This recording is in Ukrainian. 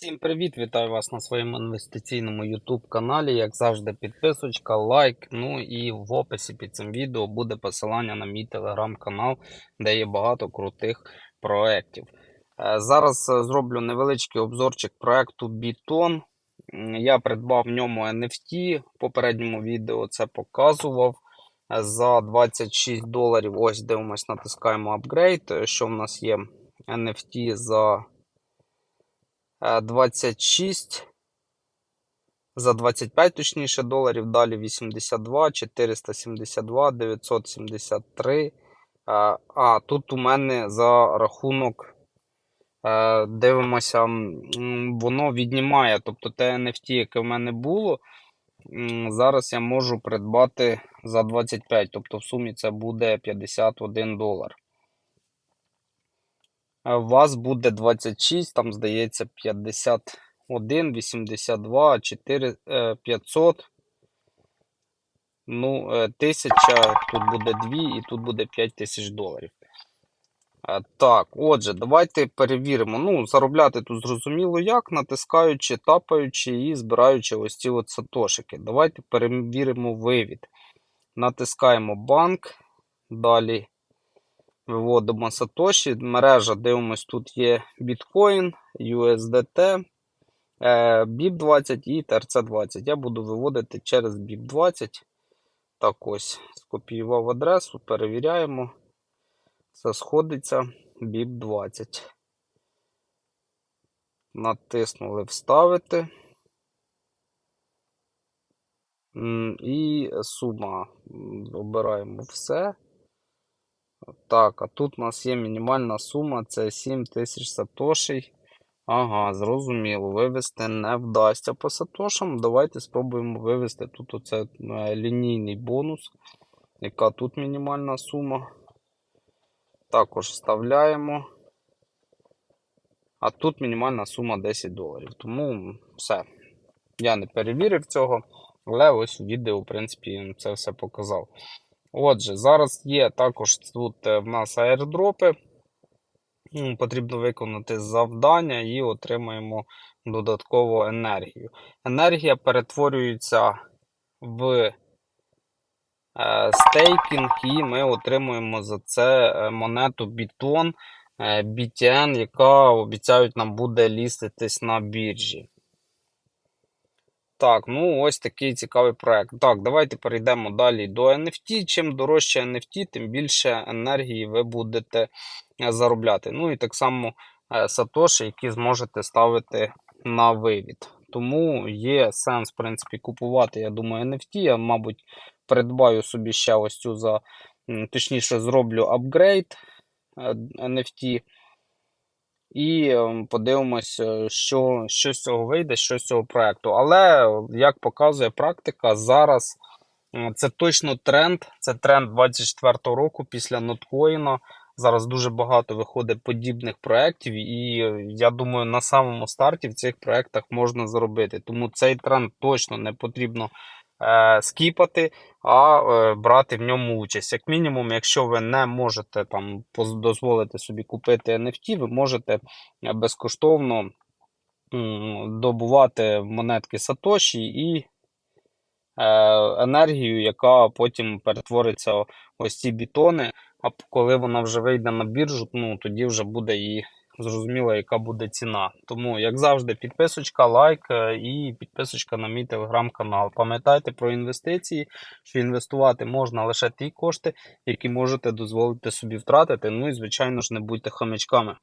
Всім привіт! Вітаю вас на своєму інвестиційному YouTube каналі. Як завжди, підписочка, лайк. Ну і в описі під цим відео буде посилання на мій телеграм-канал, де є багато крутих проєктів. Е, Зараз е, зроблю невеличкий обзорчик проєкту. М, Я придбав в ньому NFT. В попередньому відео це показував. Е, За 26 доларів. Ось дивимось, натискаємо апгрейд. Що в нас є? NFT за 26 за 25 точніше доларів, далі 82, 472, 973. Е, А, тут у мене за рахунок, е, дивимося, воно віднімає. Тобто те NFT, яке в мене було, зараз я можу придбати за 25. Тобто в сумі це буде 51 долар. Е, У вас буде 26, там здається 51, 82, 4, е, 500. Ну, е, 1000, тут буде 2 і тут буде 5000 доларів. Е, Так, отже, давайте перевіримо. Ну, заробляти тут зрозуміло як, натискаючи, тапаючи і збираючи ось ці от сатошики. Давайте перевіримо вивід. Натискаємо банк, далі Виводимо Сатоші. Мережа, дивимось, тут є Bitcoin, USDT, е, BIP20 і TRC20. Я буду виводити через BIP20. Так ось, скопіював адресу, перевіряємо. Все сходиться BIP20. Натиснули Вставити. І сума. Обираємо все. Так, а тут у нас є мінімальна сума, це 7 тисяч сатошей. Ага, зрозуміло, вивести не вдасться по сатошам. Давайте спробуємо вивести тут оце е, лінійний бонус. Яка тут мінімальна сума? Також вставляємо. А тут мінімальна сума 10 доларів. Тому все. Я не перевірив цього, але ось у відео, в принципі, це все показав. Отже, зараз є також тут е, в нас аердропи. Потрібно виконати завдання і отримаємо додаткову енергію. Енергія перетворюється в е, стейкінг, і ми отримуємо за це е, монету е, BTN, яка обіцяють нам буде ліститись на біржі. Так, ну ось такий цікавий проект. Так, давайте перейдемо далі до NFT. Чим дорожче NFT, тим більше енергії ви будете е, заробляти. Ну і так само е, сатоші, які зможете ставити на вивід. Тому є сенс, в принципі, купувати, я думаю, NFT. Я, мабуть, придбаю собі ще ось цю за, точніше, зроблю апгрейд е, NFT. І ем, подивимось, е, що, що з цього вийде, що з цього проекту. Але, як показує практика, зараз це точно тренд. Це тренд 24-го року після ноткоїна. Зараз дуже багато виходить подібних проєктів, і е, я думаю, на самому старті в цих проєктах можна заробити. Тому цей тренд точно не потрібно е, скіпати, а е, брати в ньому участь. Як мінімум, якщо ви не можете там дозволити собі купити NFT, ви можете е, безкоштовно добувати монетки Сатоші і е, енергію, яка потім перетвориться ось ці бітони. А коли вона вже вийде на біржу, ну тоді вже буде і зрозуміло, яка буде ціна. Тому, як завжди, підписочка, лайк е, і підписочка на мій телеграм-канал. Пам'ятайте про інвестиції, що інвестувати можна лише ті кошти, які можете дозволити собі втратити. Ну і звичайно ж не будьте хомячками.